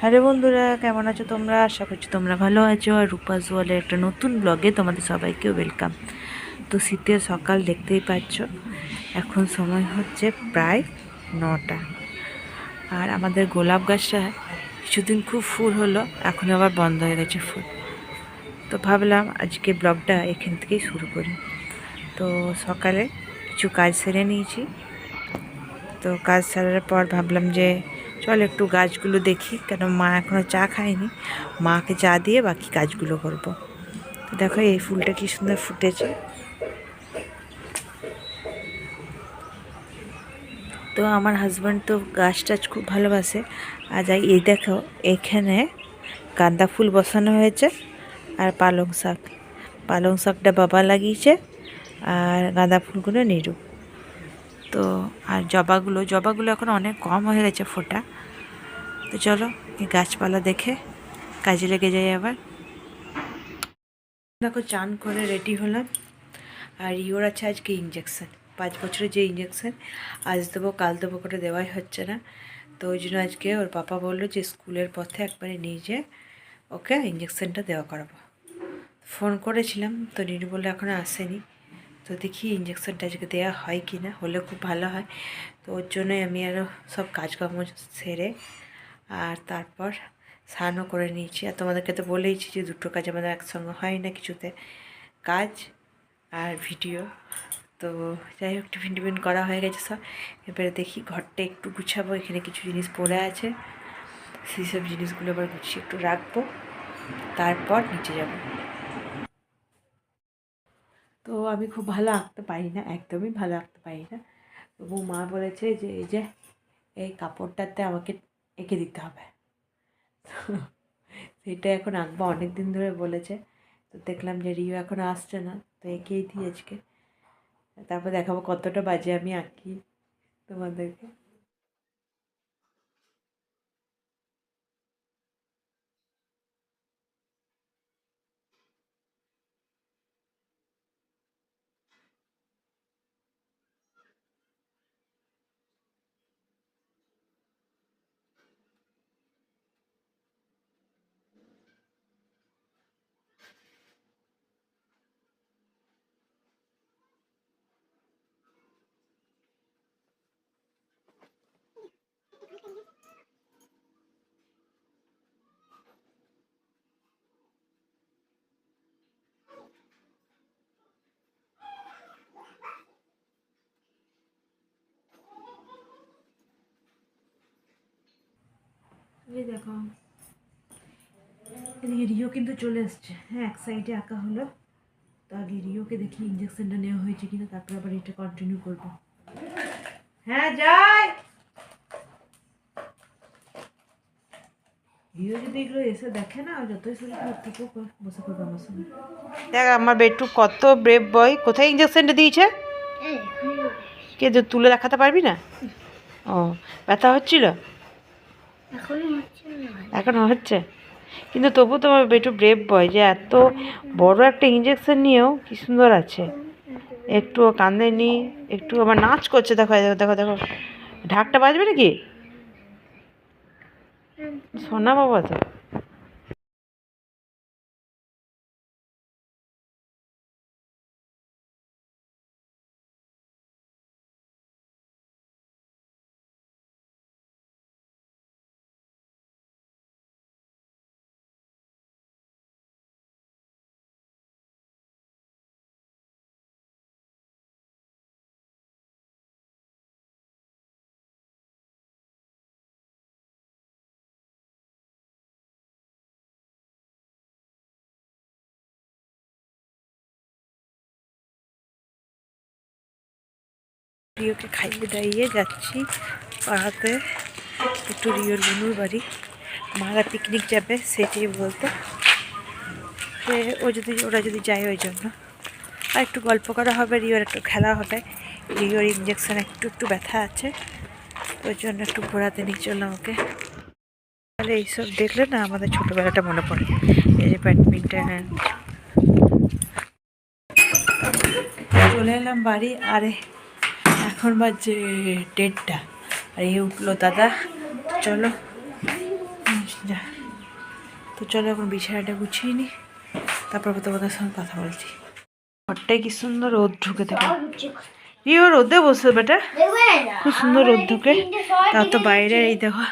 Hello বন্ধুরা, কেমন আছো তোমরা? আশা করছি তোমরা ভালো আছো। আর রূপাস ওয়ালের একটা নতুন ব্লগে তোমাদের সবাইকে ওয়েলকাম তো শীতের সকাল দেখতেই পাচ্ছ, এখন সময় হচ্ছে প্রায় নটা। আর আমাদের গোলাপ গাছটা কিছুদিন খুব ফুল হলো, এখন আবার বন্ধ হয়ে গেছে ফুল। তো ভাবলাম আজকে ব্লগটা এখান থেকেই শুরু করি। তো সকালে কিছু কাজ সেরে নিয়েছি। তো কাজ সারার পর ভাবলাম যে চল একটু গাছগুলো দেখি, কেন মা এখনও চা খায়নি। মাকে চা দিয়ে বাকি কাজগুলো করব। তো দেখো এই ফুলটা কি সুন্দর ফুটেছে। তো আমার হাজব্যান্ড তো গাছ টাছ খুব ভালোবাসে। আর যাই, এই দেখো, এখানে গাঁদা ফুল বসানো হয়েছে আর পালং শাক। পালং শাকটা বাবা লাগিয়েছে আর গাঁদা ফুলগুলো নিরু। তো আর জবাগুলো জবাগুলো এখন অনেক কম হয়ে গেছে ফোটা। তো চলো, এই গাছপালা দেখে কাজে লেগে যাই আবার। দেখো, চান করে রেডি হলাম। আর ইওর আছে আজকে ইঞ্জেকশান পাঁচ বছরের যে ইঞ্জেকশান আজ দেবো, কাল দেবো করে দেওয়াই হচ্ছে না। তো ওই জন্য আজকে ওর পাপা বলল যে স্কুলের পথে একবারে নিয়ে যেয়ে ওকে ইঞ্জেকশানটা দেওয়া করাবো। ফোন করেছিলাম, তো নিরু বলল এখনও আসেনি। তো দেখি ইঞ্জেকশনটা আজকে দেওয়া হয় কি না হলে খুব ভালো হয়। তো ওর জন্যই আমি আরও সব কাজকর্ম সেরে আর তারপর স্নানও করে নিয়েছি। আর তোমাদেরকে তো বলেইছি যে দুটো কাজ আমাদের একসঙ্গে হয় না কিছুতে, কাজ আর ভিডিও। তো যাই হোক, টিফিন টিফিন করা হয়ে গেছে সব। এবারে দেখি ঘরটা একটু গুছাবো, এখানে কিছু জিনিস পড়ে আছে। সেই সব জিনিসগুলো আবার গুছিয়ে একটু রাখব। তারপর নিচে যাব। তো আমি খুব ভালো আঁকতে পারি না, একদমই ভালো আঁকতে পারি না। তবু মা বলেছে যে, এই যে, এই কাপড়টাতে আমাকে এঁকে দিতে হবে। সেটা এখন আঁকবো অনেক দিন ধরে বলেছে। তো দেখলাম যে, রিও এখন আসছে না, তো এঁকেই দিই আজকে। তারপর দেখাবো কতটা বাজে আমি আঁকি তোমাদেরকে। এই দেখো। এদিকে রিও কিন্তু চলে এসছে। হ্যাঁ এক সাইডে আঁকা হলো। তো আগে রিওকে দেখি ইঞ্জেকশনটা নেওয়া হয়েছে কিনা তারপর আবার এটা কন্টিনিউ করব। হ্যাঁ যাই! রিও যদি এগুলো এসে দেখে না যতই শরীর খারাপ থাকুক বসে আমার সঙ্গে। দেখ আমার বেটু কত ব্রেভ বয় কোথায় ইঞ্জেকশনটা দিয়েছে? কে তুলে দেখাতে পারবি না? ও ব্যথা হচ্ছিল? এখনও হচ্ছে কিন্তু তবু তোমার একটু ব্রেভ বয় যে এত বড় একটা ইঞ্জেকশন নিয়েও কি সুন্দর আছে। একটু কান্দে নি একটু আবার নাচ করছে দেখো দেখো দেখো দেখো। ঢাকটা বাজবে নাকি? সোনা বাবা তো। রিওকে খাইয়ে দাইয়ে যাচ্ছি পাড়াতে। একটু রিওর বনুর বাড়ি। মারা পিকনিক যাবে, সেটাই বলতো। সে, ও যদি, ওরা যদি যায় ওই জন্য। আর একটু গল্প করা হবে, রিওর একটু খেলা হবে। রিওর ইঞ্জেকশন একটু একটু ব্যথা আছে। ওই জন্য একটু ঘোরাতে নিয়ে চললাম ওকে। তাহলে এইসব দেখলে না আমাদের ছোটোবেলাটা মনে পড়ে। এই যে ব্যাডমিন্টন চলে এলাম বাড়ি, আরে এখন বাজে ডেটটা আর এই উঠল দাদা। চলো। যা। তো চলো এখন বিছানাটা গুছিয়ে নি। তারপর তোমাদের সঙ্গে কথা বলছি। ঘরটায় কি সুন্দর রোদ ঢুকে থাকে। ইও রোদে বসে বেটা। খুব সুন্দর রোদ ঢুকে। তা তো বাইরে এই দেখো।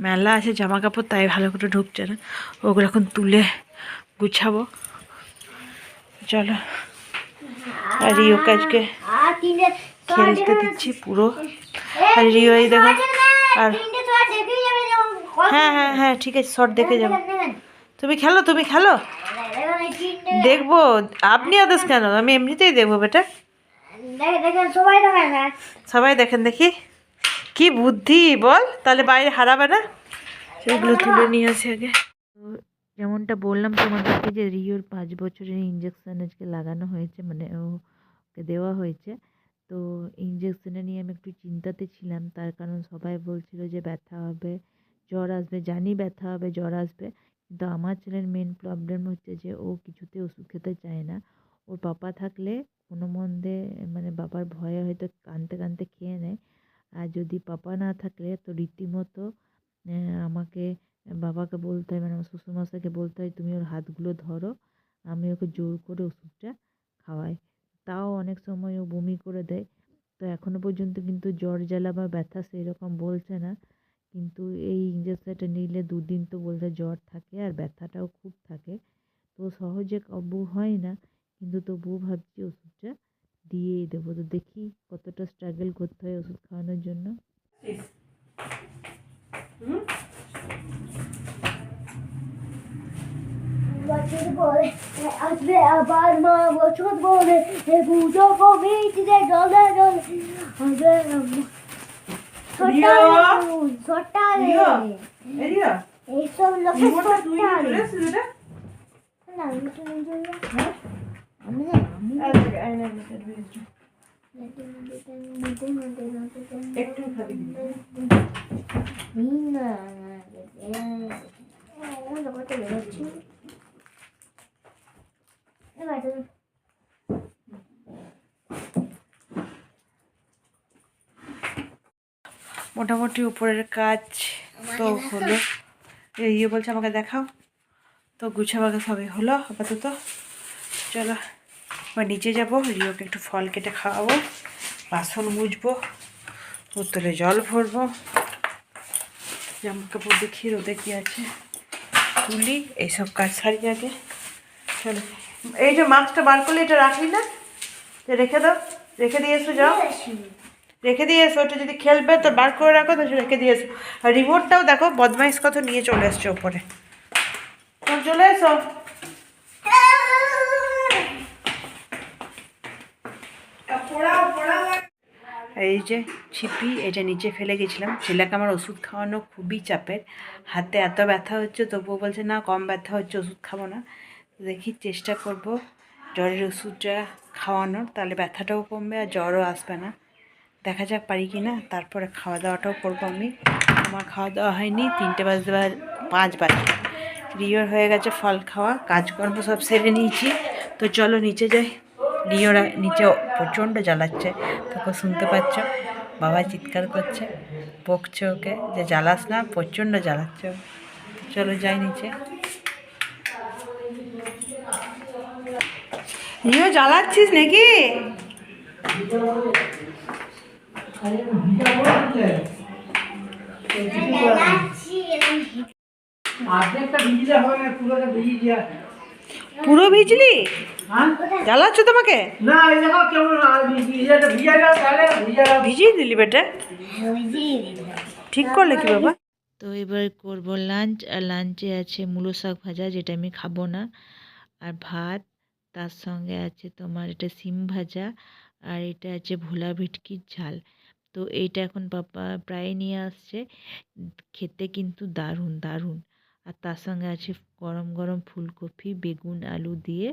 মেলা আছে জামা কাপড় তাই ভালো করে ঢুকছে না। ওগুলো এখন তুলে গুছাবো। চলো। আর রিওকে আজকে খেলতে দিচ্ছি পুরো। আর রিও এই দেখো আর হ্যাঁ হ্যাঁ হ্যাঁ ঠিক আছে শর্ট দেখে যাব। তুমি খেলো তুমি খেলো। দেখব আপনি আদেশ কেন? আমি এমনিতেই দেখব বেটা। সবাই না সবাই দেখেন দেখি। কি বুদ্ধি বল তাহলে বাইরে হারাবে না? সেগুলো তুলে নিয়ে আসি আগে। যেমনটা বললাম তোমাদেরকে যে রিওর পাঁচ বছরের ইঞ্জেকশন আজকে লাগানো হয়েছে মানে ওকে দেওয়া হয়েছে। তো ইঞ্জেকশনে নিয়ে আমি একটু চিন্তাতে ছিলাম। তার কারণ সবাই বলছিল যে ব্যথা হবে, জ্বর আসবে, জানি ব্যথা হবে, জ্বর আসবে। কিন্তু আমার ছেলের মেন প্রবলেম হচ্ছে যে ও কিছুতে ওষুধ খেতে চায় না। ওর পাপা থাকলে কোনো মন্দে মানে বাবার ভয়ে হয়তো কানতে কানতে খেয়ে নেয়। আর যদি পাপা না থাকলে তো রীতিমতো আমাকে বাবাকে বলতে হয় মানে আমার শ্বশুরমশাইকে বলতে হয়, তুমি ওর হাতগুলো ধরো, আমি ওকে জোর করে ওষুধটা খাওয়াই। তাও অনেক সময় ও বমি করে দেয়। তো এখনও পর্যন্ত কিন্তু জ্বর, জ্বালা বা ব্যথা সেই রকম বলছে না। কিন্তু এই ইঞ্জেকশনটা নিলে দুদিন তো বলতে জ্বর থাকে আর ব্যথাটাও খুব থাকে। তো সহজে কাবু হয় না, কিন্তু তবুও ভাবছি ওষুধটা দিয়েই দেবো। তো দেখি কতটা স্ট্রাগল করতে হয় ওষুধ খাওয়ানোর জন্য। বছর বলে আসবে আবার মা বছর বলে এ পুজো কমিটিতে জলে জলে ছোটা এইসব লোকের না আমি তো আমি না একটু খাবি না এবার মোটামুটি উপরের কাজ তো হলো। ইয়ে বলছে আমাকে দেখাও। তো গুছাবাগে সবই হলো আপাতত। চলো এবার নিচে যাব রিওকে একটু ফল কেটে খাওয়াবো। বাসন মুছবো উত্তরে জল ভরবো। জামা কাপড় দেখি রোদে কী আছে? তুলি এইসব কাজ সারি আগে। চলো। এই যে মাস্কটা বার করলে এটা রাখলি না? রেখে দাও। রেখে দিয়ে এসো যাও। রেখে দিয়ে এসো ওটা যদি খেলবে তো বার করে রাখো তো রেখে দিয়ে এসো। আর রিমোটটাও দেখো বদমাইশ কত নিয়ে চলে এসছে ওপরে। তো চলে এসো। এই যে ছিপি এটা নিচে ফেলে গেছিলাম। ছেলেকে আমার ওষুধ খাওয়ানো খুবই চাপের। হাতে এত ব্যথা হচ্ছে তবুও বলছে না কম ব্যথা হচ্ছে ওষুধ খাব না। দেখি চেষ্টা করব জ্বরের ওষুধটা খাওয়ানোর। তাহলে ব্যথাটাও কমবে আর জ্বরও আসবে না। দেখা যাক পারি কি না। তারপরে খাওয়া দাওয়াটাও করব আমি। আমার খাওয়া দাওয়া হয়নি, তিনটে বাজতে পাঁচ বাজে। রিওর হয়ে গেছে ফল খাওয়া, কাজকর্ম সব সেরে নিয়েছি। তো চলো নিচে যাই। রিওরা নিচে প্রচণ্ড জ্বালাচ্ছে। তোকে শুনতে পাচ্ছ? বাবা চিৎকার করছে, বকছে ওকে যে জ্বালাস না, প্রচণ্ড জ্বালাচ্ছে। চলো যাই নিচে। রিও জ্বালাচ্ছিস নাকি। পুরো ভিজলি? হ্যাঁ? জ্বালাচ্ছ তোমাকে? ভিজিয়ে দিলি বেটা। ঠিক করলে কি বাবা? তো এবার করব লাঞ্চ আর লাঞ্চে আছে মূলো শাক ভাজা যেটা আমি খাব না আর ভাত। তার সঙ্গে আছে তোমার এটা সিম ভাজা আর এটা আছে ভোলা ভেটকির ঝাল। তো এইটা এখন পাপা প্রায় নিয়ে আসছে। খেতে কিন্তু দারুণ দারুণ। আর তার সঙ্গে আছে গরম গরম ফুলকপি, বেগুন, আলু দিয়ে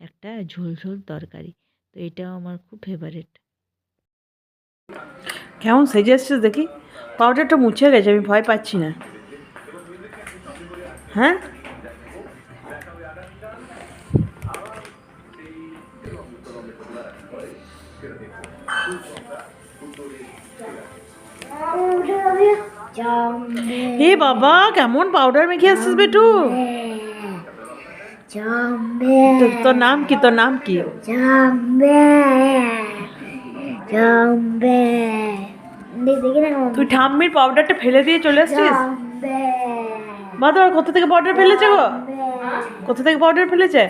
একটা ঝোল ঝোল তরকারি। তো এটাও আমার খুব ফেভারিট কেমন সেজে এসছিস দেখি? পাউডারটা মুছে গেছে, আমি ভয় পাচ্ছি না। হ্যাঁ? হে বাবা কেমন পাউডার মেখে আসছিস বেটু? জম্বে তো- তোর নাম কি তোর নাম কি? জম্বে জম্বে দেখি তুই ঠাম্মির পাউডারটা ফেলে দিয়ে চলে জম্বে মা তোমার কোথা থেকে পাউডার ফেলেছে গো? কোথা থেকে পাউডার ফেলেছে?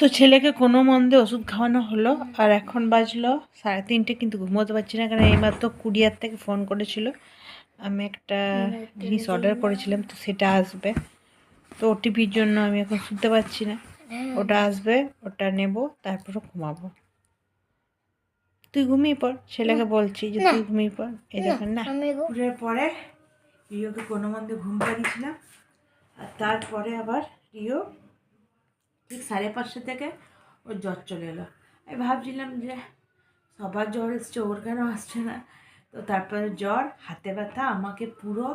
তো ছেলেকে কোনো মন্দে ওষুধ খাওয়ানো হলো, আর এখন বাজলো সাড়ে তিনটে, কিন্তু ঘুমোতে পারছি না, কারণ এইমাত্র কুরিয়ার থেকে ফোন করেছিল। আমি একটা জিনিস অর্ডার করেছিলাম, তো সেটা আসবে। তো ওটিপির জন্য আমি এখন শুনতে পাচ্ছি না। ওটা আসবে, ওটা নেব, তারপরে ঘুমাবো। তুই ঘুমিয়ে পড়, ছেলেকে বলছি যে তুই ঘুমিয়ে পড়। এই দেখেন না। পরে রিওকে কোনো মন্দে ঘুম পাড়িয়েছিলাম, আর তারপরে আবার রিও ঠিক সাড়ে পাঁচটা থেকে ওর জ্বর চলে এলো। আমি ভাবছিলাম যে সবার জ্বর এসছে, ওর কেন আসছে না? তো তারপরে জ্বর, হাতে ব্যথা, আমাকে পুরো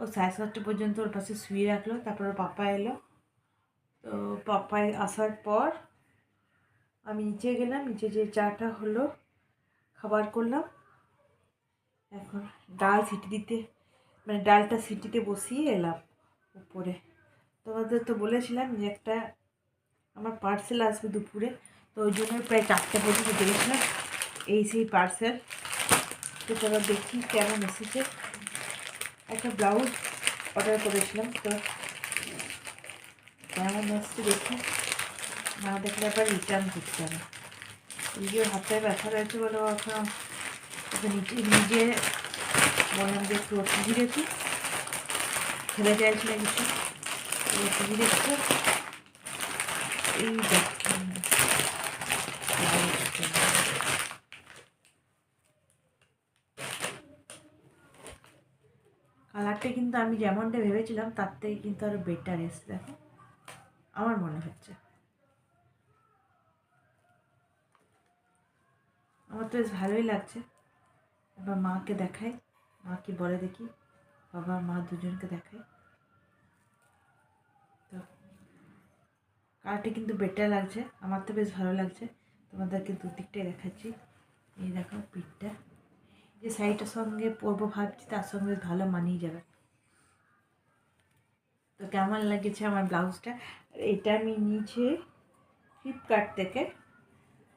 ও সাড়ে সাতটা পর্যন্ত ওর পাশে শুয়ে রাখল, তারপর পাপা এলো। তো পাপায় আসার পর আমি নিচে গেলাম, নিচে যে চাটা হলো, খাবার করলাম। এখন ডাল সিটি দিতে মানে ডালটা সিটিতে বসিয়ে এলাম উপরে। তোমাদের তো বলেছিলাম যে একটা আমার পার্সেল আসবে দুপুরে, তো ওই জন্য প্রায় চারটে পর্যন্ত দেখেছিলাম এই সেই পার্সেল তো চলো দেখি কেমন এসেছে। একটা ব্লাউজ অর্ডার করেছিলাম, তো কেমন এসছে দেখি। না দেখলে আবার রিটার্ন করতে হবে। নিজের হাতে ব্যথা রয়েছে বলে এখন নিজে নিজে বললাম যে একটু টিভি দেখি। খেলে চাইছি কিছু। দেখছে। কালারটা কিন্তু আমি যেমনটা ভেবেছিলাম, তার থেকে কিন্তু আরও বেটার এসছে, দেখো। আমার মনে হচ্ছে। আমার তো বেশ ভালোই লাগছে। এবার মাকে দেখাই। মা কি বলে দেখি? বাবা, মা দুজনকে দেখাই তো কালারটা কিন্তু বেটার লাগছে। আমার তো বেশ ভালো লাগছে। তোমাদেরকে দুদিকটাই দেখাচ্ছি। এই দেখো পিঠটা। যে শাড়িটার সঙ্গে পরবো ভাবছি, তার সঙ্গে ভালো মানিয়ে যাবে। তো কেমন লাগেছে আমার ব্লাউজটা? এটা আমি নিয়েছি ফ্লিপকার্ট থেকে।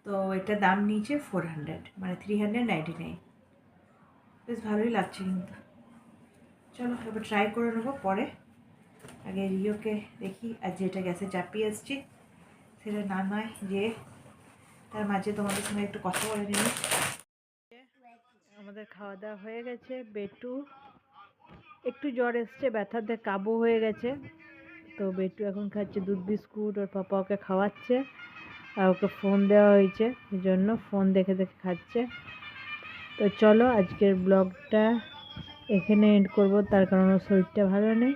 তো এটা দাম নিয়েছে ফোর হান্ড্রেড মানে থ্রি হান্ড্রেড নাইনটি নাইন বেশ ভালোই লাগছে কিন্তু। চলো এবার ট্রাই করে নেব পরে। আগে রিওকে দেখি, আর যেটা গ্যাসে চাপিয়ে এসছি সেটা নামাই যে তার মাঝে তোমাদের সঙ্গে একটু কথা বলে নিই। আমাদের খাওয়া দাওয়া হয়ে গেছে, বেটু, একটু জ্বর এসছে, ব্যথাতে কাবু হয়ে গেছে, তো বেটু এখন খাচ্ছে দুধ বিস্কুট, ওর পাপা ওকে খাওয়াচ্ছে, আর ওকে ফোন দেওয়া হয়েছে, এই জন্য ফোন দেখে দেখে খাচ্ছে। তো চলো, আজকের ব্লগটা এখানে এন্ড করব, তার কারণ ওর শরীরটা ভালো নেই।